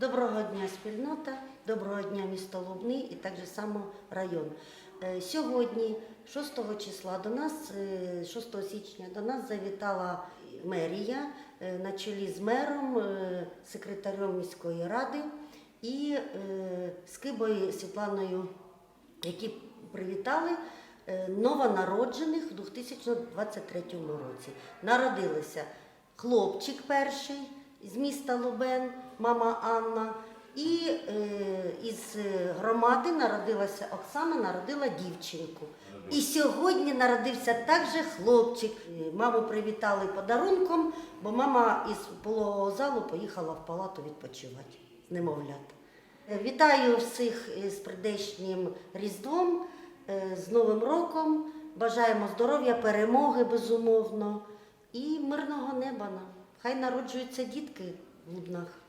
Доброго дня, спільнота, доброго дня, місто Лубний і так же само район. Е, Сьогодні, 6 числа, до нас, е, 6 січня, до нас завітала мерія е, на чолі з мером, е, секретарем міської ради і е, Скибою Світланою, які привітали е, новонароджених у 2023 році. Народилися хлопчик перший з міста Лубен, мама Анна. І е, із громади народилася Оксана, народила дівчинку. І сьогодні народився також хлопчик. Е, Маму привітали подарунком, бо мама із пологового залу поїхала в палату відпочивати з немовлят. Е, Вітаю всіх з прийдешнім Різдвом, е, з Новим роком. Бажаємо здоров'я, перемоги, безумовно, і мирного неба нам. Хай народжуються дітки в Лубнах.